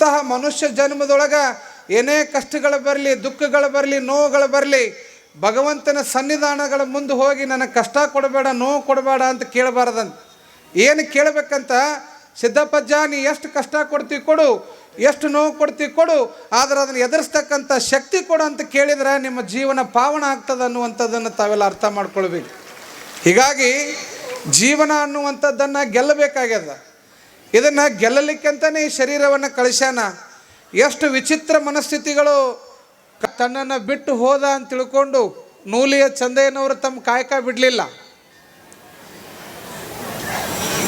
ಇಂತಹ ಮನುಷ್ಯ ಜನ್ಮದೊಳಗೆ ಏನೇ ಕಷ್ಟಗಳು ಬರಲಿ, ದುಃಖಗಳು ಬರಲಿ, ನೋವುಗಳು ಬರಲಿ, ಭಗವಂತನ ಸನ್ನಿಧಾನಗಳ ಮುಂದೆ ಹೋಗಿ ನನಗೆ ಕಷ್ಟ ಕೊಡಬೇಡ, ನೋವು ಕೊಡಬೇಡ ಅಂತ ಕೇಳಬಾರ್ದಂತ. ಏನು ಕೇಳಬೇಕಂತ? ಸಿದ್ದಪ್ಪಜ್ಜ ನೀ ಎಷ್ಟು ಕಷ್ಟ ಕೊಡ್ತೀವಿ ಕೊಡು, ಎಷ್ಟು ನೋವು ಕೊಡ್ತೀವಿ ಕೊಡು, ಆದರೆ ಅದನ್ನು ಎದುರಿಸ್ತಕ್ಕಂಥ ಶಕ್ತಿ ಕೊಡು ಅಂತ ಕೇಳಿದ್ರೆ ನಿಮ್ಮ ಜೀವನ ಪಾವನ ಆಗ್ತದೆ ಅನ್ನುವಂಥದ್ದನ್ನು ತಾವೆಲ್ಲ ಅರ್ಥ ಮಾಡ್ಕೊಳ್ಬೇಕು. ಹೀಗಾಗಿ ಜೀವನ ಅನ್ನುವಂಥದ್ದನ್ನು ಗೆಲ್ಲಬೇಕಾಗ್ಯದ. ಇದನ್ನು ಗೆಲ್ಲಲಿಕ್ಕಂತಲೇ ಈ ಶರೀರವನ್ನು ಕಳಿಸ್ಯಾನ. ಎಷ್ಟು ವಿಚಿತ್ರ ಮನಸ್ಥಿತಿಗಳು. ತನ್ನನ್ನು ಬಿಟ್ಟು ಹೋದ ಅಂತ ತಿಳ್ಕೊಂಡು ನೂಲಿಯ ಚಂದಯ್ಯನವರು ತಮ್ಮ ಕಾಯಕ ಬಿಡಲಿಲ್ಲ.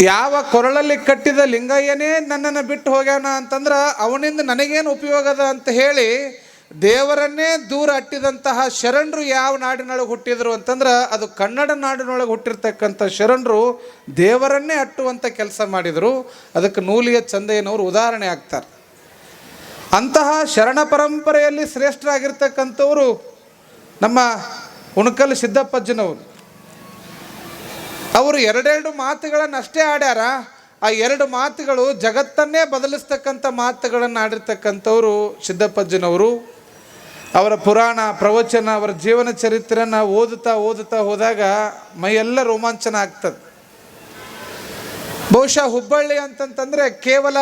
ಯಾವ ಕೊರಳಲ್ಲಿ ಕಟ್ಟಿದ ಲಿಂಗಯ್ಯನೇ ನನ್ನನ್ನು ಬಿಟ್ಟು ಹೋಗ್ಯಾನ ಅಂತಂದ್ರೆ ಅವನಿಂದ ನನಗೇನು ಉಪಯೋಗದ ಅಂತ ಹೇಳಿ ದೇವರನ್ನೇ ದೂರ ಅಟ್ಟಿದಂತಹ ಶರಣರು ಯಾವ ನಾಡಿನೊಳಗೆ ಹುಟ್ಟಿದ್ರು ಅಂತಂದ್ರೆ ಅದು ಕನ್ನಡ ನಾಡಿನೊಳಗೆ ಹುಟ್ಟಿರ್ತಕ್ಕಂಥ ಶರಣರು ದೇವರನ್ನೇ ಅಟ್ಟುವಂಥ ಕೆಲಸ ಮಾಡಿದರು. ಅದಕ್ಕೆ ನೂಲಿಯ ಚಂದಯ್ಯನವರು ಉದಾಹರಣೆ ಆಗ್ತಾರೆ. ಅಂತಹ ಶರಣ ಪರಂಪರೆಯಲ್ಲಿ ಶ್ರೇಷ್ಠರಾಗಿರ್ತಕ್ಕಂಥವರು ನಮ್ಮ ಉಣಕಲ್ ಸಿದ್ದಪ್ಪಜ್ಜನವರು. ಅವರು ಎರಡೆರಡು ಮಾತುಗಳನ್ನು ಅಷ್ಟೇ ಆಡ್ಯಾರ. ಆ ಎರಡು ಮಾತುಗಳು ಜಗತ್ತನ್ನೇ ಬದಲಿಸ್ತಕ್ಕಂಥ ಮಾತುಗಳನ್ನು ಆಡಿರ್ತಕ್ಕಂಥವ್ರು ಸಿದ್ದಪ್ಪಜ್ಜನವರು. ಅವರ ಪುರಾಣ, ಪ್ರವಚನ, ಅವರ ಜೀವನ ಚರಿತ್ರೆನ ಓದುತ್ತಾ ಓದುತ್ತಾ ಹೋದಾಗ ಮೈಯೆಲ್ಲ ರೋಮಾಂಚನ ಆಗ್ತದೆ. ಬಹುಶಃ ಹುಬ್ಬಳ್ಳಿ ಅಂತಂತಂದರೆ ಕೇವಲ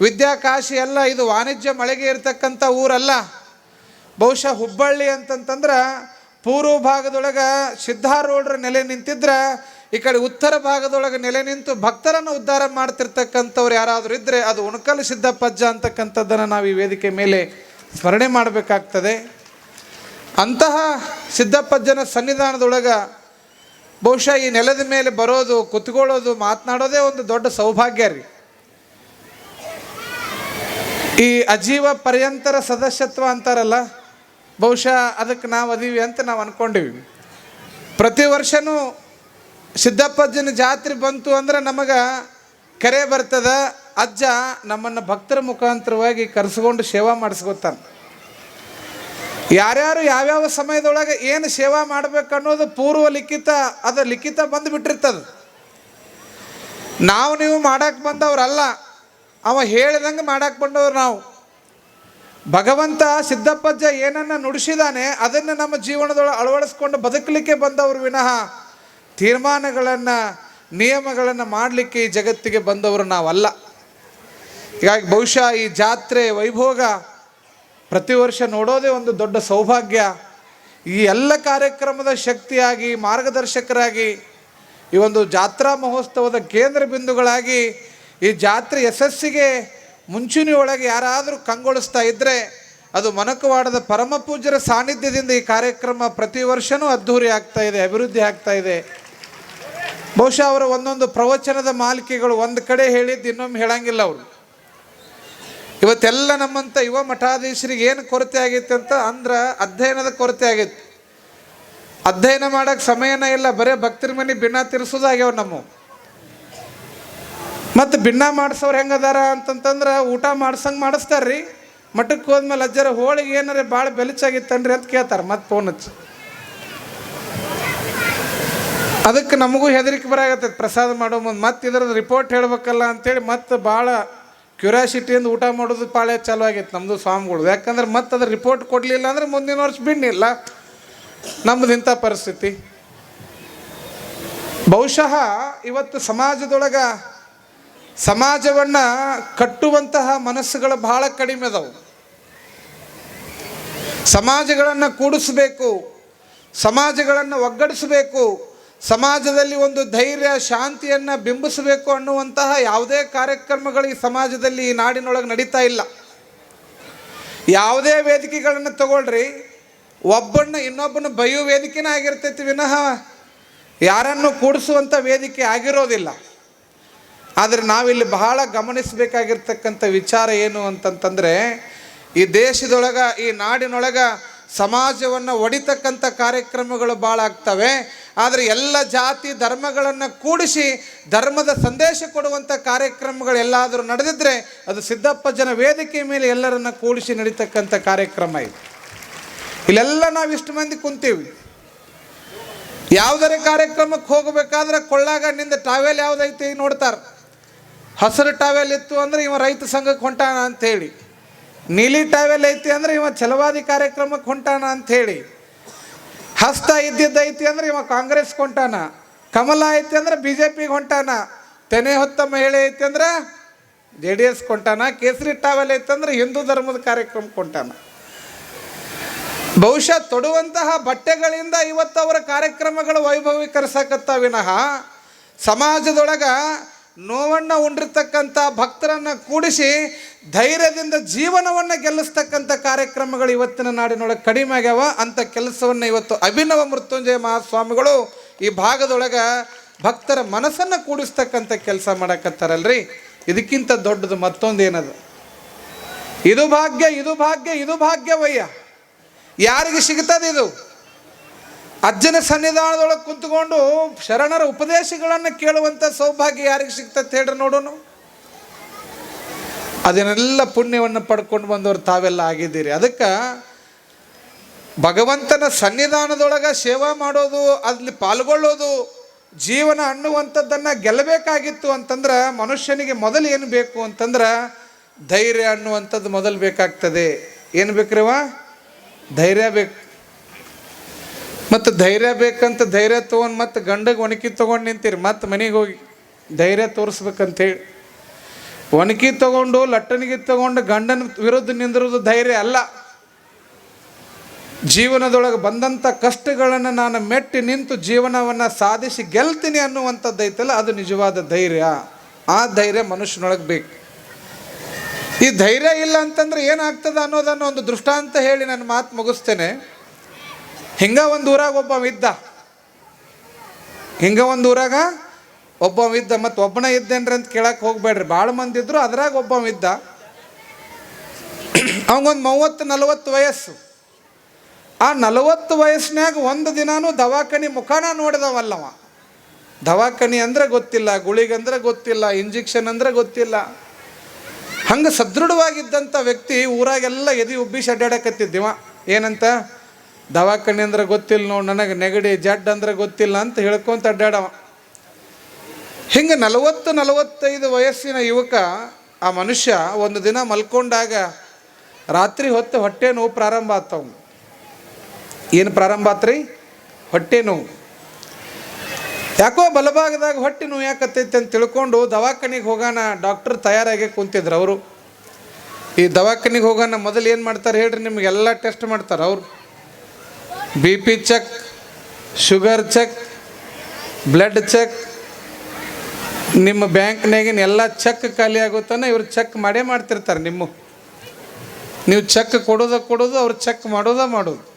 ವಿದ್ಯಾಕಾಶಿ ಅಲ್ಲ, ಇದು ವಾಣಿಜ್ಯ ಮಳೆಗೆ ಇರತಕ್ಕಂಥ ಊರಲ್ಲ. ಬಹುಶಃ ಹುಬ್ಬಳ್ಳಿ ಅಂತಂತಂದ್ರೆ ಪೂರ್ವ ಭಾಗದೊಳಗೆ ಸಿದ್ಧಾರೂಢರ ನೆಲೆ ನಿಂತಿದ್ರೆ, ಈ ಕಡೆ ಉತ್ತರ ಭಾಗದೊಳಗೆ ನೆಲೆ ನಿಂತು ಭಕ್ತರನ್ನು ಉದ್ಧಾರ ಮಾಡ್ತಿರ್ತಕ್ಕಂಥವ್ರು ಯಾರಾದರೂ ಇದ್ದರೆ ಅದು ಉಣಕಲ್ ಸಿದ್ದಪ್ಪಜ್ಜ ಅಂತಕ್ಕಂಥದ್ದನ್ನು ನಾವು ಈ ವೇದಿಕೆ ಮೇಲೆ ಸ್ಮರಣೆ ಮಾಡಬೇಕಾಗ್ತದೆ. ಅಂತಹ ಸಿದ್ದಪ್ಪಜ್ಜನ ಸನ್ನಿಧಾನದೊಳಗೆ ಬಹುಶಃ ಈ ನೆಲದ ಮೇಲೆ ಬರೋದು, ಕುತ್ಕೊಳ್ಳೋದು, ಮಾತನಾಡೋದೇ ಒಂದು ದೊಡ್ಡ ಸೌಭಾಗ್ಯ ರೀ. ಈ ಅಜೀವ ಪರ್ಯಂತರ ಸದಸ್ಯತ್ವ ಅಂತಾರಲ್ಲ, ಬಹುಶಃ ಅದಕ್ಕೆ ನಾವು ಅದೀವಿ ಅಂತ ನಾವು ಅಂದ್ಕೊಂಡಿವಿ ಪ್ರತಿ ವರ್ಷವೂ ಸಿದ್ದಪ್ಪಜ್ಜನ ಜಾತ್ರೆ ಬಂತು ಅಂದ್ರೆ ನಮಗೆ ಕರೆ ಬರ್ತದ ಅಜ್ಜ ನಮ್ಮನ್ನು ಭಕ್ತರ ಮುಖಾಂತರವಾಗಿ ಕರೆಸ್ಕೊಂಡು ಸೇವಾ ಮಾಡಿಸ್ಕೊತಾನೆ. ಯಾರ್ಯಾರು ಯಾವ್ಯಾವ ಸಮಯದೊಳಗೆ ಏನು ಸೇವಾ ಮಾಡ್ಬೇಕು ಅನ್ನೋದು ಪೂರ್ವ ಲಿಖಿತ, ಅದು ಲಿಖಿತ ಬಂದು ಬಿಟ್ಟಿರ್ತದ ನಾವು ನೀವು ಮಾಡಕ್ಕೆ ಬಂದವರಲ್ಲ, ಅವ ಹೇಳಿದಂಗೆ ಮಾಡಕ್ಕೆ ಬಂದವ್ರು ನಾವು. ಭಗವಂತ ಸಿದ್ದಪ್ಪಜ್ಜ ಏನನ್ನ ನುಡಿಸಿದಾನೆ, ಅದನ್ನು ನಮ್ಮ ಜೀವನದೊಳಗೆ ಅಳವಡಿಸ್ಕೊಂಡು ಬದುಕಲಿಕ್ಕೆ ಬಂದವರು ವಿನಃ ತೀರ್ಮಾನಗಳನ್ನು, ನಿಯಮಗಳನ್ನು ಮಾಡಲಿಕ್ಕೆ ಈ ಜಗತ್ತಿಗೆ ಬಂದವರು ನಾವಲ್ಲ. ಹೀಗಾಗಿ ಬಹುಶಃ ಈ ಜಾತ್ರೆ ವೈಭೋಗ ಪ್ರತಿ ವರ್ಷ ನೋಡೋದೇ ಒಂದು ದೊಡ್ಡ ಸೌಭಾಗ್ಯ. ಈ ಎಲ್ಲ ಕಾರ್ಯಕ್ರಮದ ಶಕ್ತಿಯಾಗಿ, ಮಾರ್ಗದರ್ಶಕರಾಗಿ, ಈ ಒಂದು ಜಾತ್ರಾ ಮಹೋತ್ಸವದ ಕೇಂದ್ರ ಬಿಂದುಗಳಾಗಿ ಈ ಜಾತ್ರೆ ಯಶಸ್ಸಿಗೆ ಮುಂಚೂಣಿಯೊಳಗೆ ಯಾರಾದರೂ ಕಂಗೊಳಿಸ್ತಾ ಇದ್ದರೆ ಅದು ಮನಕವಾಡದ ಪರಮ ಪೂಜ್ಯರ ಸಾನ್ನಿಧ್ಯದಿಂದ ಈ ಕಾರ್ಯಕ್ರಮ ಪ್ರತಿ ವರ್ಷವೂ ಅದ್ಧೂರಿ ಆಗ್ತಾ ಇದೆ, ಅಭಿವೃದ್ಧಿ ಆಗ್ತಾ ಇದೆ. ಬಹುಶಃ ಅವರ ಒಂದೊಂದು ಪ್ರವಚನದ ಮಾಲಿಕೆಗಳು ಒಂದು ಕಡೆ ಹೇಳಿದ್ದು ಇನ್ನೊಮ್ಮೆ ಹೇಳಂಗಿಲ್ಲ ಅವರು. ಇವತ್ತೆಲ್ಲ ನಮ್ಮಂಥ ಯುವ ಮಠಾಧೀಶರಿಗೆ ಏನು ಕೊರತೆ ಆಗೈತೆ ಅಂತ ಅಂದ್ರೆ ಅಧ್ಯಯನದ ಕೊರತೆ ಆಗೈತೆ ಅಧ್ಯಯನ ಮಾಡೋಕ್ಕೆ ಸಮಯನೇ ಇಲ್ಲ, ಬರೀ ಭಕ್ತರ ಮನೆ ಭಿನ್ನ ತಿರ್ಸೋದಾಗ್ಯಾವ ನಮ್ಮ. ಮತ್ತು ಭಿನ್ನ ಮಾಡಿಸೋರು ಹೆಂಗದಾರ ಅಂತಂತಂದ್ರೆ ಊಟ ಮಾಡ್ಸಂಗೆ ಮಾಡಿಸ್ತಾರ್ರಿ. ಮಠಕ್ಕೆ ಹೋದ್ಮೇಲೆ ಅಜ್ಜರ ಹೋಳಿಗೆ ಏನಾರ ಭಾಳ ಬೆಲಚಾಗಿತ್ತನ್ರಿ ಅಂತ ಕೇಳ್ತಾರೆ ಮತ್ತೆ ಫೋನ್ ಹಚ್ಚಿ. ಅದಕ್ಕೆ ನಮಗೂ ಹೆದರಿಕೆ ಬರಾಗತ್ತೈತೆ ಪ್ರಸಾದ ಮಾಡೋ ಮುಂದೆ. ಮತ್ತೆ ಇದ್ರದ್ದು ರಿಪೋರ್ಟ್ ಹೇಳ್ಬೇಕಲ್ಲ ಅಂತೇಳಿ ಮತ್ತೆ ಭಾಳ ಕ್ಯೂರಿಯಾಸಿಟಿಯಿಂದ ಊಟ ಮಾಡೋದು ಪಾಳೆ ಚಾಲು ಆಗೈತೆ ನಮ್ಮದು ಸ್ವಾಮಿಗಳು. ಯಾಕಂದ್ರೆ ಮತ್ತೆ ಅದ್ರ ರಿಪೋರ್ಟ್ ಕೊಡಲಿಲ್ಲ ಅಂದ್ರೆ ಮುಂದಿನ ವರ್ಷ ಬಿಡ್ನಿಲ್ಲ ನಮ್ಮದು ಇಂಥ ಪರಿಸ್ಥಿತಿ. ಬಹುಶಃ ಇವತ್ತು ಸಮಾಜದೊಳಗ ಸಮಾಜವನ್ನು ಕಟ್ಟುವಂತಹ ಮನಸ್ಸುಗಳು ಬಹಳ ಕಡಿಮೆ ಅದಾವು. ಸಮಾಜಗಳನ್ನು ಕೂಡಿಸಬೇಕು, ಸಮಾಜಗಳನ್ನು ಒಗ್ಗಡಿಸಬೇಕು ಸಮಾಜದಲ್ಲಿ ಒಂದು ಧೈರ್ಯ, ಶಾಂತಿಯನ್ನು ಬಿಂಬಿಸಬೇಕು ಅನ್ನುವಂತಹ ಯಾವುದೇ ಕಾರ್ಯಕ್ರಮಗಳು ಈ ಸಮಾಜದಲ್ಲಿ ಈ ನಾಡಿನೊಳಗೆ ನಡೀತಾ ಇಲ್ಲ. ಯಾವುದೇ ವೇದಿಕೆಗಳನ್ನು ತಗೊಳ್ರಿ, ಒಬ್ಬನ್ನ ಇನ್ನೊಬ್ಬನ ಬಯ್ಯು ವೇದಿಕೆನೇ ಆಗಿರ್ತೈತಿ ವಿನಃ ಯಾರನ್ನು ಕೂಡಿಸುವಂಥ ವೇದಿಕೆ ಆಗಿರೋದಿಲ್ಲ. ಆದರೆ ನಾವಿಲ್ಲಿ ಬಹಳ ಗಮನಿಸಬೇಕಾಗಿರ್ತಕ್ಕಂಥ ವಿಚಾರ ಏನು ಅಂತಂತಂದರೆ, ಈ ದೇಶದೊಳಗೆ, ಈ ನಾಡಿನೊಳಗೆ ಸಮಾಜವನ್ನು ಒಡಿತಕ್ಕಂಥ ಕಾರ್ಯಕ್ರಮಗಳು ಭಾಳ ಆಗ್ತವೆ. ಆದರೆ ಎಲ್ಲ ಜಾತಿ ಧರ್ಮಗಳನ್ನು ಕೂಡಿಸಿ ಧರ್ಮದ ಸಂದೇಶ ಕೊಡುವಂಥ ಕಾರ್ಯಕ್ರಮಗಳು ಎಲ್ಲಾದರೂ ನಡೆದಿದ್ದರೆ ಅದು ಸಿದ್ದಪ್ಪ ಜನ ವೇದಿಕೆ ಮೇಲೆ ಎಲ್ಲರನ್ನ ಕೂಡಿಸಿ ನಡೀತಕ್ಕಂಥ ಕಾರ್ಯಕ್ರಮ ಇದು. ಇಲ್ಲೆಲ್ಲ ನಾವು ಇಷ್ಟು ಮಂದಿ ಕುಂತೀವಿ. ಯಾವುದರ ಕಾರ್ಯಕ್ರಮಕ್ಕೆ ಹೋಗಬೇಕಾದ್ರೆ ಕೊಳ್ಳಾಗ ಟಾವೆಲ್ ಯಾವುದೈತಿ ನೋಡ್ತಾರೆ. ಹಸಿರು ಟಾವೆಲ್ ಇತ್ತು ಅಂದ್ರೆ ಇವ ರೈತ ಸಂಘಕ್ಕೆ ಹೊಂಟಾನ ಅಂಥೇಳಿ ನೀಲಿ ಟಾವೆಲ್ ಐತಿ ಅಂದ್ರೆ ಇವ ಛಲವಾದಿ ಕಾರ್ಯಕ್ರಮಕ್ಕೆ ಹೊಂಟಾನ ಅಂಥೇಳಿ ಹಸ್ತ ಇದ್ದಿದ್ದೈತಿ ಅಂದ್ರೆ ಇವ ಕಾಂಗ್ರೆಸ್ ಹೊಂಟಾನ ಕಮಲ ಐತಿ ಅಂದ್ರೆ ಬಿ ಜೆ ಪಿಗೆ ಹೊಂಟಾನ ತೆನೆ ಹೊತ್ತ ಮಹಿಳೆ ಐತಿ ಅಂದ್ರೆ ಜೆ ಡಿ ಎಸ್ ಕೊಂಟಾನ. ಕೇಸರಿ ಟಾವೆಲ್ ಐತಂದ್ರೆ ಹಿಂದೂ ಧರ್ಮದ ಕಾರ್ಯಕ್ರಮ ಕೊಂಟಾನ. ಬಹುಶಃ ತೊಡುವಂತಹ ಬಟ್ಟೆಗಳಿಂದ ಇವತ್ತು ಅವರ ಕಾರ್ಯಕ್ರಮಗಳು ವೈಭವೀಕರಿಸಕತ್ತ ವಿನಃ. ಸಮಾಜದೊಳಗ ನೋವನ್ನು ಉಂಡಿರ್ತಕ್ಕಂಥ ಭಕ್ತರನ್ನು ಕೂಡಿಸಿ ಧೈರ್ಯದಿಂದ ಜೀವನವನ್ನು ಗೆಲ್ಲಿಸ್ತಕ್ಕಂಥ ಕಾರ್ಯಕ್ರಮಗಳು ಇವತ್ತಿನ ನಾಡಿನೊಳಗೆ ಕಡಿಮೆ ಆಗ್ಯಾವ. ಅಂಥ ಕೆಲಸವನ್ನು ಇವತ್ತು ಅಭಿನವ ಮೃತ್ಯುಂಜಯ ಮಹಾಸ್ವಾಮಿಗಳು ಈ ಭಾಗದೊಳಗೆ ಭಕ್ತರ ಮನಸ್ಸನ್ನು ಕೂಡಿಸ್ತಕ್ಕಂಥ ಕೆಲಸ ಮಾಡಕತ್ತಾರಲ್ರಿ. ಇದಕ್ಕಿಂತ ದೊಡ್ಡದು ಮತ್ತೊಂದು ಏನದು ಇದು ಭಾಗ್ಯ ಇದು ಭಾಗ್ಯ, ಇದು ಭಾಗ್ಯವಯ್ಯ. ಯಾರಿಗೆ ಸಿಗ್ತದೆ ಇದು? ಅಜ್ಜನ ಸನ್ನಿಧಾನದೊಳಗೆ ಕುಂತ್ಕೊಂಡು ಶರಣರ ಉಪದೇಶಗಳನ್ನು ಕೇಳುವಂಥ ಸೌಭಾಗ್ಯ ಯಾರಿಗೆ ಸಿಗ್ತದೆ ಹೇಳ್ರಿ ನೋಡೋಣ. ಅದನ್ನೆಲ್ಲ ಪುಣ್ಯವನ್ನು ಪಡ್ಕೊಂಡು ಬಂದವರು ತಾವೆಲ್ಲ ಆಗಿದ್ದೀರಿ. ಅದಕ್ಕೆ ಭಗವಂತನ ಸನ್ನಿಧಾನದೊಳಗೆ ಸೇವಾ ಮಾಡೋದು, ಅಲ್ಲಿ ಪಾಲ್ಗೊಳ್ಳೋದು, ಜೀವನ ಅನ್ನುವಂಥದ್ದನ್ನು ಗೆಲ್ಲಬೇಕಾಗಿತ್ತು ಅಂತಂದ್ರೆ ಮನುಷ್ಯನಿಗೆ ಮೊದಲು ಏನು ಬೇಕು ಅಂತಂದ್ರೆ ಧೈರ್ಯ ಅನ್ನುವಂಥದ್ದು ಮೊದಲು ಬೇಕಾಗ್ತದೆ. ಏನು ಬೇಕ್ರಿವ ಧೈರ್ಯ ಬೇಕು. ಮತ್ತು ಧೈರ್ಯ ಬೇಕಂತ ಧೈರ್ಯ ತೊಗೊಂಡು ಮತ್ತು ಗಂಡಗೆ ಒಣಕಿ ತೊಗೊಂಡು ನಿಂತೀರಿ, ಮತ್ತು ಮನೆಗೆ ಹೋಗಿ ಧೈರ್ಯ ತೋರಿಸ್ಬೇಕಂತೇಳಿ. ಒಣಕಿ ತಗೊಂಡು, ಲಟ್ಟಣಿಗೆ ತಗೊಂಡು ಗಂಡನ ವಿರುದ್ಧ ನಿಂದಿರೋದು ಧೈರ್ಯ ಅಲ್ಲ. ಜೀವನದೊಳಗೆ ಬಂದಂಥ ಕಷ್ಟಗಳನ್ನು ನಾನು ಮೆಟ್ಟಿ ನಿಂತು ಜೀವನವನ್ನು ಸಾಧಿಸಿ ಗೆಲ್ತೀನಿ ಅನ್ನುವಂಥದ್ದು ಐತಲ್ಲ ಅದು ನಿಜವಾದ ಧೈರ್ಯ. ಆ ಧೈರ್ಯ ಮನುಷ್ಯನೊಳಗೆ ಬೇಕು. ಈ ಧೈರ್ಯ ಇಲ್ಲ ಅಂತಂದ್ರೆ ಏನಾಗ್ತದೆ ಅನ್ನೋದನ್ನು ಒಂದು ದೃಷ್ಟಾಂತ ಹೇಳಿ ನನ್ನ ಮಾತು ಮುಗಿಸ್ತೇನೆ. ಹಿಂಗ ಒಂದು ಊರಾಗ ಒಬ್ಬ ಇದ್ದ? ಹಿಂಗ ಒಂದು ಊರಾಗ ಒಬ್ಬ ಇದ್ದ? ಮತ್ತು ಒಬ್ಬನ ಇದ್ದೇನ್ರಿ ಅಂತ ಕೇಳಕ್ಕೆ ಹೋಗ್ಬೇಡ್ರಿ. ಭಾಳ ಮಂದಿ ಇದ್ರು, ಅದ್ರಾಗ ಒಬ್ಬ ಇದ್ದ. ಅವಂಗೊಂದು ಮೂವತ್ತು, ನಲವತ್ತು ವಯಸ್ಸು. ಆ ನಲವತ್ತು ವಯಸ್ಸಿನಾಗ ಒಂದು ದಿನಾನು ದವಾಖಾನಿ ಮುಖಾನ ನೋಡಿದವಲ್ಲವ. ದವಾಖಾನಿ ಅಂದ್ರೆ ಗೊತ್ತಿಲ್ಲ ಗುಳಿಗಂದ್ರೆ ಗೊತ್ತಿಲ್ಲ, ಇಂಜೆಕ್ಷನ್ ಅಂದ್ರೆ ಗೊತ್ತಿಲ್ಲ. ಹಂಗೆ ಸದೃಢವಾಗಿದ್ದಂಥ ವ್ಯಕ್ತಿ ಊರಾಗೆಲ್ಲ ಎದಿ ಉಬ್ಬಿಸಿ ಅಡ್ಡಾಡಕತ್ತಿದ್ದೀವ ಏನಂತ? ದವಾಖಾನೆ ಅಂದ್ರೆ ಗೊತ್ತಿಲ್ಲ ನೋಡಿ, ನನಗೆ ನೆಗಡಿ, ಜಡ್ ಅಂದ್ರೆ ಗೊತ್ತಿಲ್ಲ ಅಂತ ಹೇಳ್ಕೊಂತ ಅಡ್ಡಾಡವ. ಹಿಂಗೆ ನಲವತ್ತು, ನಲವತ್ತೈದು ವಯಸ್ಸಿನ ಯುವಕ, ಆ ಮನುಷ್ಯ ಒಂದು ದಿನ ಮಲ್ಕೊಂಡಾಗ ರಾತ್ರಿ ಹೊತ್ತು ಹೊಟ್ಟೆ ನೋವು ಪ್ರಾರಂಭ ಆತವ್. ಏನು ಪ್ರಾರಂಭ ಆತ್ರಿ? ಹೊಟ್ಟೆ ನೋವು. ಯಾಕೋ ಬಲಭಾಗದಾಗ ಹೊಟ್ಟೆ ನೋವು ಯಾಕತ್ತೈತೆ ಅಂತ ತಿಳ್ಕೊಂಡು ದವಾಖಾನಿಗೆ ಹೋಗೋಣ ಡಾಕ್ಟರ್ ತಯಾರಾಗಿ ಕುಂತಿದ್ರು ಅವರು. ಈ ದವಾಖಾನಿಗೆ ಹೋಗೋಣ ಮೊದಲು ಏನು ಮಾಡ್ತಾರೆ ಹೇಳ್ರಿ, ನಿಮಗೆಲ್ಲ ಟೆಸ್ಟ್ ಮಾಡ್ತಾರೆ ಅವರು. B P check sugar check blood check ನಿಮ್ಮ ಬ್ಯಾಂಕ್ನಾಗಿನ ಎಲ್ಲ ಚೆಕ್ ಖಾಲಿ ಆಗುತ್ತಾನೆ ಇವ್ರು ಚೆಕ್ ಮಾಡೇ ಮಾಡ್ತಿರ್ತಾರೆ ನಿಮ್ಮ. ನೀವು ಚೆಕ್ ಕೊಡೋದ ಕೊಡೋದು, ಅವ್ರು ಚೆಕ್ ಮಾಡೋದ ಮಾಡೋದು.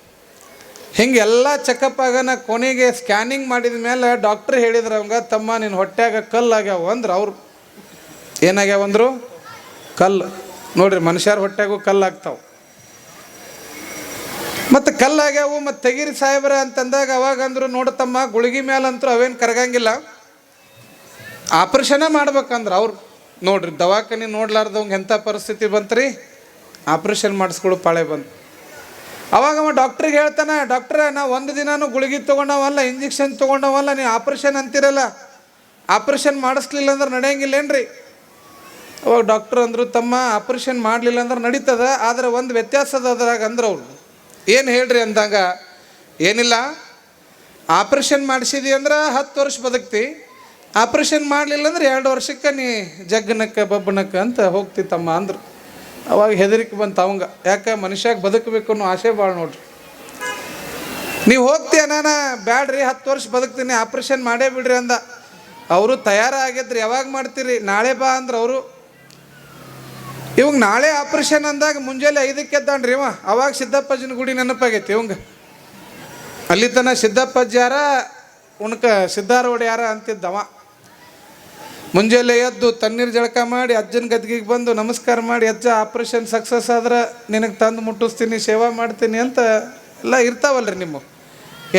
ಹಿಂಗೆ ಎಲ್ಲ ಚೆಕಪ್ ಆಗೋಣ ಕೊನೆಗೆ ಸ್ಕ್ಯಾನಿಂಗ್ ಮಾಡಿದ ಮೇಲೆ ಡಾಕ್ಟ್ರ್ ಹೇಳಿದ್ರು ಅವಂಗ, ತಮ್ಮ ನಿನ್ನ ಹೊಟ್ಟೆಯಾಗ ಕಲ್ಲು ಆಗ್ಯಾವ ಅಂದ್ರೆ ಅವ್ರು. ಏನಾಗ್ಯಾವಂದ್ರು ಕಲ್ಲು. ನೋಡ್ರಿ ಮನುಷ್ಯರ ಹೊಟ್ಟೆಗೂ ಕಲ್ಲು ಆಗ್ತಾವೆ. ಮತ್ತು ಕಲ್ಲಾಗ್ಯಾವು, ಮತ್ತು ತೆಗೀರಿ ಸಾಹೇಬ್ರ ಅಂತಂದಾಗ ಅವಾಗ ಅಂದರು ನೋಡತಮ್ಮ ಗುಳಿಗೆ ಮೇಲಂತರೂ ಅವೇನು ಕರಗಂಗಿಲ್ಲ. ಆಪ್ರೇಷನೇ ಮಾಡ್ಬೇಕಂದ್ರೆ ಅವ್ರು. ನೋಡ್ರಿ, ದವಾಖಾನೆ ನೋಡ್ಲಾರ್ದವಂಗೆ ಎಂಥ ಪರಿಸ್ಥಿತಿ ಬಂತ್ರಿ? ಆಪ್ರೇಷನ್ ಮಾಡಿಸ್ಕೊಳ್ಳೋ ಪಾಳೆ ಬಂತು ಅವಾಗ ಅವ ಡಾಕ್ಟ್ರಿಗೆ ಹೇಳ್ತಾನೆ, ಡಾಕ್ಟ್ರ ನಾ ಒಂದು ದಿನಾನು ಗುಳಿಗೆ ತೊಗೊಂಡವಲ್ಲ, ಇಂಜೆಕ್ಷನ್ ತೊಗೊಂಡವಲ್ಲ, ನೀವು ಆಪ್ರೇಷನ್ ಅಂತಿರಲ್ಲ. ಆಪ್ರೇಷನ್ ಮಾಡಿಸ್ಲಿಲ್ಲ ಅಂದ್ರೆ ನಡೆಯಂಗಿಲ್ಲೇನ್ರಿ? ಅವಾಗ ಡಾಕ್ಟ್ರ್ ಅಂದರು, ತಮ್ಮ, ಆಪ್ರೇಷನ್ ಮಾಡಲಿಲ್ಲ ಅಂದ್ರೆ ನಡೀತದ, ಆದರೆ ಒಂದು ವ್ಯತ್ಯಾಸದ ಅದ್ರಾಗ ಅಂದ್ರೆ ಅವ್ರು. ಏನು ಹೇಳ್ರಿ ಅಂದಾಗ, ಏನಿಲ್ಲ? ಆಪ್ರೇಷನ್ ಮಾಡಿಸಿದಿ ಅಂದ್ರೆ ಹತ್ತು ವರ್ಷ ಬದುಕ್ತಿ. ಆಪ್ರೇಷನ್ ಮಾಡಲಿಲ್ಲ ಅಂದ್ರೆ ಎರಡು ವರ್ಷಕ್ಕೆ ನೀ ಜಗ್ಗನಕ್ಕ ಬಬ್ಬನಕ್ಕ ಅಂತ ಹೋಗ್ತಿತ್ತಮ್ಮ ಅಂದರು. ಅವಾಗ ಹೆದರಿಕೆ ಬಂತು ಅವಂಗ. ಯಾಕೆ? ಮನುಷ್ಯಾಗ ಬದುಕಬೇಕು ಅನ್ನೋ ಆಸೆ ಭಾಳ ನೋಡ್ರಿ. ನೀವು ಹೋಗ್ತೀಯ ನಾನು ಬ್ಯಾಡ್ರಿ, ಹತ್ತು ವರ್ಷ ಬದುಕ್ತೀನಿ ಆಪ್ರೇಷನ್ ಮಾಡೇ ಬಿಡ್ರಿ ಅಂದ. ಅವರು ತಯಾರಾಗಿದ್ರಿ, ಯಾವಾಗ ಮಾಡ್ತೀರಿ? ನಾಳೆ ಬಾ ಅಂದ್ರೆ ಅವರು. ಇವಂಗ ನಾಳೆ ಆಪ್ರೇಷನ್ ಅಂದಾಗ ಮುಂಜಾನೆ ಐದಕ್ಕೆ ಎದ್ದಾನ್ರಿ ಇವ. ಅವಾಗ ಸಿದ್ದಪ್ಪಜ್ಜನ ಗುಡಿ ನೆನಪಾಗೈತಿ ಇವಂಗ. ಅಲ್ಲಿ ತನ ಸಿದ್ದಪ್ಪಜ್ಜ ಉಣ್ಕ ಸಿದ್ದಾರೂಢ ಯಾರ ಅಂತಿದ್ದವ. ಮುಂಜಾನೆ ಎದ್ದು ತಣ್ಣೀರು ಜಳಕ ಮಾಡಿ ಅಜ್ಜನ ಗದ್ಗಿಗೆ ಬಂದು ನಮಸ್ಕಾರ ಮಾಡಿ, ಅಜ್ಜ ಆಪ್ರೇಷನ್ ಸಕ್ಸಸ್ ಆದ್ರೆ ನಿನಗೆ ತಂದು ಮುಟ್ಟಿಸ್ತೀನಿ, ಸೇವಾ ಮಾಡ್ತೀನಿ ಅಂತ ಎಲ್ಲ ಇರ್ತಾವಲ್ರಿ ನಿಮ್ಮ.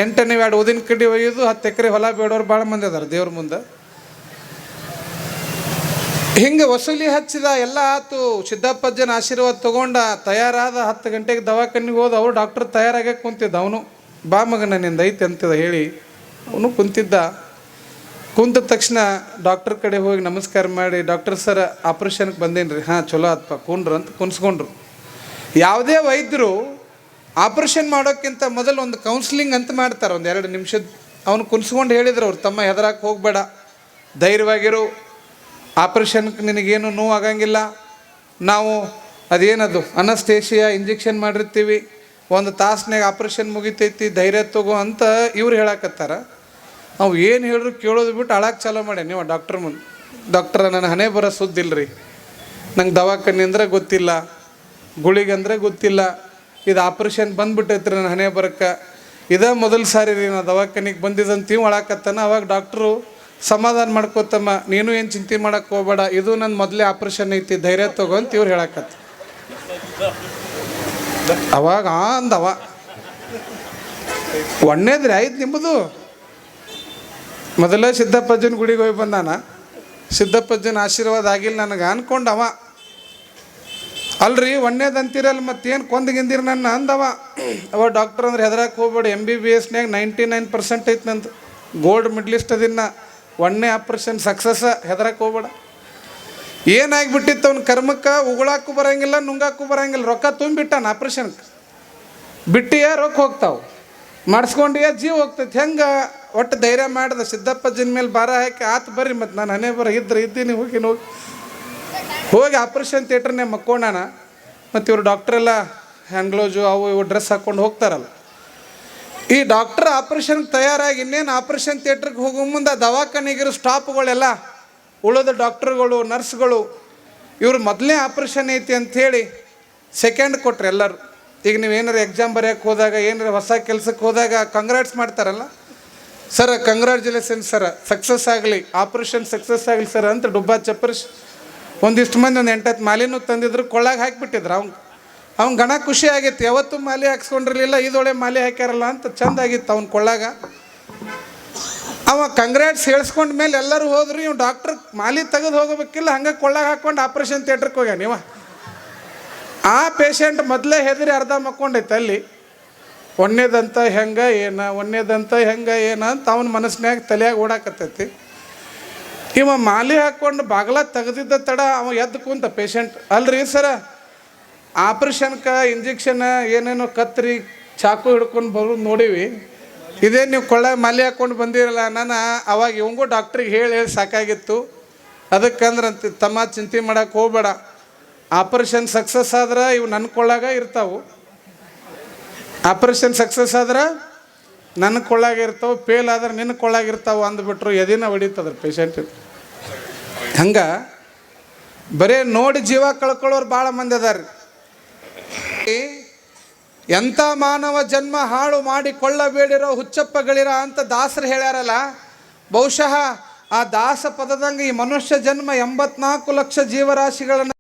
ಎಂಟನೇ ಎರಡು ಊದಿನ ಕಡ್ಡಿ ಒಯ್ಯೋದು, ಹತ್ತು ಎಕರೆ ಹೊಲ ಬೇಡೋರು ಭಾಳ ಮಂದಿ ಅದಾರ ದೇವ್ರ ಮುಂದೆ. ಹಿಂಗೆ ವಸೂಲಿ ಹಚ್ಚಿದ ಎಲ್ಲ ಆತು ಸಿದ್ದಪ್ಪಜ್ಜನ ಆಶೀರ್ವಾದ ತಗೊಂಡ ತಯಾರಾದ ಹತ್ತು ಗಂಟೆಗೆ ದವಾಖಾನಿಗೆ ಹೋದ ಅವ್ರು ಡಾಕ್ಟರ್ ತಯಾರಾಗೆ ಕುಂತಿದ್ದ ಅವನು. ಬಾ ಮಗನ, ನಿಂದ ಐತೆ ಅಂತಿದ್ದ ಹೇಳಿ ಅವನು ಕುಂತಿದ್ದ. ಕುಂತ ತಕ್ಷಣ ಡಾಕ್ಟರ್ ಕಡೆ ಹೋಗಿ ನಮಸ್ಕಾರ ಮಾಡಿ ಡಾಕ್ಟರ್ ಸರ್ ಆಪ್ರೇಷನ್ಗೆ ಬಂದೇನು ರೀ ಹಾಂ, ಚಲೋ ಆತ್ಪ, ಕುಂಡ್ರು ಅಂತ ಕುನ್ಸ್ಕೊಂಡ್ರು ಯಾವುದೇ ವೈದ್ಯರು ಆಪ್ರೇಷನ್ ಮಾಡೋಕ್ಕಿಂತ ಮೊದಲು ಒಂದು ಕೌನ್ಸಿಲಿಂಗ್ ಅಂತ ಮಾಡ್ತಾರೆ, ಒಂದು ಎರಡು ನಿಮಿಷದ. ಅವನು ಕುನ್ಸ್ಕೊಂಡು ಹೇಳಿದ್ರು, ಅವ್ರು ತಮ್ಮ ಹೆದರಕ್ಕೆ ಹೋಗಬೇಡ. ಧೈರ್ಯವಾಗಿರು ಆಪ್ರೇಷನ್ಗೆ ನಿನಗೇನು ನೋವು ಆಗಂಗಿಲ್ಲ ನಾವು ಅದೇನದು, ಅನಸ್ತೇಷಿಯಾ ಇಂಜೆಕ್ಷನ್ ಮಾಡಿರ್ತೀವಿ. ಒಂದು ತಾಸ್ನಾಗ ಆಪ್ರೇಷನ್ ಮುಗಿತೈತಿ, ಧೈರ್ಯ ತಗೋ ಅಂತ ಇವ್ರು ಹೇಳಕತ್ತಾರ. ನಾವು ಏನು ಹೇಳಿದ್ರು ಕೇಳೋದು ಬಿಟ್ಟು ಅಳಕ್ಕೆ ಚಾಲೋ ಮಾಡಿ ನೀವು ಡಾಕ್ಟ್ರ್ ಮುಂದೆ, ಡಾಕ್ಟ್ರ ನನ್ನ ಹಣೆ ಬರೋ ರೀ ನಂಗೆ ದವಾಖಾನೆ ಅಂದ್ರೆ ಗೊತ್ತಿಲ್ಲ, ಗುಳಿಗೆ ಅಂದ್ರೆ ಗೊತ್ತಿಲ್ಲ. ಇದು ಆಪ್ರೇಷನ್ ಬಂದ್ಬಿಟ್ಟೈತ್ರಿ ನನ್ನ ಹಣೆ ಬರಕ್ಕೆ ಇದೇ ಮೊದಲು ಸಾರಿ ರೀ ನಾ ದವಾಖಾನಿಗೆ ಬಂದಿದ್ದಂತೀವಿ ಅಳಕತ್ತಾನ. ಅವಾಗ ಡಾಕ್ಟ್ರು ಸಮಾಧಾನ ಮಾಡ್ಕೋತಮ್ಮ, ನೀನು ಏನು ಚಿಂತೆ ಮಾಡಕ್ಕೆ ಹೋಗ್ಬೇಡ, ಇದು ನನ್ನ ಮೊದಲೇ ಆಪ್ರೇಷನ್ ಐತಿ, ಧೈರ್ಯ ತಗೋ ಅಂತ ಇವ್ರು ಹೇಳಕತ್ತ. ಅವಾಗ ಅಂದವ. ಒಣ್ಣೇದ್ರಿ ಆಯ್ತು ನಿಮ್ಮದು ಮೊದಲೇ ಸಿದ್ದಪ್ಪಜ್ಜನ ಗುಡಿಗೆ ಹೋಗಿ ಬಂದಾನ. ಸಿದ್ದಪ್ಪಜ್ಜನ ಆಶೀರ್ವಾದ ಆಗಿಲ್ಲ ನನಗೆ ಅನ್ಕೊಂಡವ. ಅಲ್ರಿ ಒಣ್ಣೇದಂತೀರಲ್ಲ ಮತ್ತೇನು ಕೊಂದಗಿಂದಿರ ನನ್ನ ಅಂದವ. ಅವ ಡಾಕ್ಟರ್ ಅಂದ್ರೆ ಹೆದರಕ್ಕೆ ಹೋಗ್ಬೇಡಿ ಎಂ ಬಿ ಬಿ ಎಸ್ನ್ಯಾಗ ನೈಂಟಿ ನೈನ್ ಪರ್ಸೆಂಟ್ ಐತೆ ನಂದು. ಗೋಲ್ಡ್ ಮಿಡ್ಲಿಸ್ಟ್ ಅದಿನ್ನ. ಒಣ್ಣೆ ಆಪ್ರೇಷನ್ ಸಕ್ಸಸ್ ಹೆದರಕ್ಕೆ ಹೋಗ್ಬೇಡ. ಏನಾಗ್ಬಿಟ್ಟಿತ್ತು ಅವ್ನ ಕರ್ಮಕ್ಕೆ? ಉಗುಳಾಕು ಬರಂಗಿಲ್ಲ, ನುಂಗಾಕು ಬರಂಗಿಲ್ಲ, ರೊಕ್ಕ ತುಂಬಿಟ್ಟಾನ ಆಪ್ರೇಷನ್ಗೆ ಬಿಟ್ಟಿಯ ರೊಕ್ಕ ಹೋಗ್ತಾವೆ. ಮಾಡಿಸ್ಕೊಂಡಿಯ ಜೀವ ಹೋಗ್ತೈತಿ. ಹೆಂಗೆ? ಒಟ್ಟು ಧೈರ್ಯ ಮಾಡ್ದೆ ಸಿದ್ದಪ್ಪಜ್ಜನ ಮೇಲೆ ಭಾರ ಹಾಕಿ, ಆತು ಬರ್ರಿ ಮತ್ತು ನಾನು ಹನೇ ಬರ ಇದ್ರೆ ಇದ್ದೀನಿ, ಹೋಗಿ ಹೋಗಿ. ಹೋಗಿ ಆಪ್ರೇಷನ್ ಥಿಯೇಟ್ರನ್ನೇ ಮಕ್ಕೊಂಡಾನ. ಮತ್ತು ಇವರು ಡಾಕ್ಟ್ರೆಲ್ಲ ಹ್ಯಾಂಗ್ಲೋಜು ಅವು ಇವು ಡ್ರೆಸ್ ಹಾಕ್ಕೊಂಡು ಹೋಗ್ತಾರಲ್ಲ. ಈ ಡಾಕ್ಟರ್ ಆಪ್ರೇಷನ್ಗೆ ತಯಾರಾಗಿ ಇನ್ನೇನು ಆಪ್ರೇಷನ್ ಥಿಯೇಟ್ರಿಗೆ ಹೋಗೋ ಮುಂದೆ ದವಾಖಾನೆಗಿರೋ ಸ್ಟಾಪ್ಗಳೆಲ್ಲ ಉಳಿದ ಡಾಕ್ಟ್ರುಗಳು, ನರ್ಸ್ಗಳು, ಇವರು ಮೊದಲನೇ ಆಪ್ರೇಷನ್ ಐತಿ ಅಂಥೇಳಿ ಸೆಕೆಂಡ್ ಕೊಟ್ರು ಎಲ್ಲರೂ. ಈಗ ನೀವು ಏನಾರು ಎಕ್ಸಾಮ್ ಬರೆಯೋಕ್ಕೆ ಹೋದಾಗ, ಏನಾರು ಹೊಸ ಕೆಲಸಕ್ಕೆ ಹೋದಾಗ ಕಂಗ್ರಾಟ್ಸ್ ಮಾಡ್ತಾರಲ್ಲ? Sir congratulation sir. ಸಕ್ಸಸ್ ಆಗಲಿ, ಆಪ್ರೇಷನ್ ಸಕ್ಸಸ್ ಆಗಲಿ ಸರ್ ಅಂತ ಡುಬ್ಬಾ ಚಪ್ಪರ್ಸ್ ಒಂದಿಷ್ಟು ಮಂದಿ ಒಂದು ಎಂಟತ್ತು ಮಾಲಿನೂ ತಂದಿದ್ರು, ಕೊಳ್ಳಾಗ ಹಾಕಿಬಿಟ್ಟಿದ್ರು ಅವ್ನು. ಅವ್ನು ಗಣ ಖುಷಿ ಆಗಿತ್ತು. ಯಾವತ್ತೂ ಮಾಲೆ ಹಾಕ್ಸ್ಕೊಂಡಿರಲಿಲ್ಲ ಇದೊಳೆ ಮಾಲೆ ಹಾಕ್ಯಾರಲ್ಲ ಅಂತ ಚಂದ ಆಗಿತ್ತು ಅವ್ನ ಕೊಳ್ಳಾಗ. ಅವ ಕಂಗ್ರಾಟ್ಸ್ ಹೇಳ್ಸ್ಕೊಂಡ ಮೇಲೆ ಎಲ್ಲರೂ ಹೋದ್ರು ಇವ್ ಡಾಕ್ಟ್ರ್ ಮಾಲಿ ತೆಗೆದು ಹೋಗಬೇಕಿಲ್ಲ, ಹಂಗೆ ಕೊಳ್ಳಾಗ ಹಾಕ್ಕೊಂಡು ಆಪ್ರೇಷನ್ ಥಿಯೇಟ್ರಿಗೆ ಹೋಗ್ಯಾನ ನೀವ ಆ ಪೇಷಂಟ್ ಮೊದಲೇ ಹೆದರಿ ಅರ್ಧ ಮಕ್ಕೊಂಡೈತೆ ಅಲ್ಲಿ. ಒನ್ನೆದಂತ ಹೆಂಗ ಏನ ಒನ್ನೆದಂತ ಹೆಂಗ ಏನ ಅಂತ ಅವನ ಮನಸ್ಸಿನಾಗ ತಲೆಯಾಗ ಓಡಾಕತ್ತೈತಿ. ಇವ ಮಾಲಿ ಹಾಕ್ಕೊಂಡು ಬಾಗಲ ತೆಗೆದಿದ್ದ ತಡ ಅವ ಎದ್ದು ಕುಂತ ಪೇಷಂಟ್ ಅಲ್ರಿ ಸರ ಆಪ್ರೇಷನ್ಕ, ಇಂಜೆಕ್ಷನ್, ಏನೇನೋ ಕತ್ತರಿ ಚಾಕು ಹಿಡ್ಕೊಂಡು ಬರೋದು ನೋಡೀವಿ. ಇದೇ ನೀವು ಕೊಳ್ಳ ಮಲೆ ಹಾಕ್ಕೊಂಡು ಬಂದಿರಲ್ಲ, ನಾನು ಅವಾಗ ಇವಂಗೂ ಡಾಕ್ಟ್ರಿಗೆ ಹೇಳಿ ಹೇಳಿ ಸಾಕಾಗಿತ್ತು. ಅದಕ್ಕಂದ್ರೆ ತಮ್ಮ ಚಿಂತೆ ಮಾಡೋಕೆ ಹೋಗ್ಬೇಡ. ಆಪ್ರೇಷನ್ ಸಕ್ಸಸ್ ಆದ್ರೆ ಇವು ನನ್ನ ಕೊಳ್ಳಾಗ ಇರ್ತಾವು. ಆಪ್ರೇಷನ್ ಸಕ್ಸಸ್ ಆದ್ರೆ ನನ್ನ ಕೊಳ್ಳಾಗ ಇರ್ತಾವೆ, ಫೇಲ್ ಆದ್ರೆ ನಿನ್ನ ಕೊಳ್ಳಾಗ ಇರ್ತಾವೆ ಅಂದ್ಬಿಟ್ರು, ಎದಿನ ಹೊಡಿತದ್ರ ಪೇಷಂಟ್ ಹಂಗೆ ಬರೇ ನೋಡಿ ಜೀವ ಕಳ್ಕೊಳ್ಳೋರು ಭಾಳ ಮಂದಿ ಅದಾರ ಎಂಥ ಮಾನವ ಜನ್ಮ ಹಾಳು ಮಾಡಿಕೊಳ್ಳಬೇಡಿರೋ ಹುಚ್ಚಪ್ಪಗಳಿರ ಅಂತ ದಾಸರು ಹೇಳ್ಯಾರಲ್ಲ, ಬಹುಶಃ ಆ ದಾಸ ಪದದಂಗೆ ಈ ಮನುಷ್ಯ ಜನ್ಮ ಎಂಬತ್ನಾಲ್ಕು ಲಕ್ಷ ಜೀವರಾಶಿಗಳನ್ನು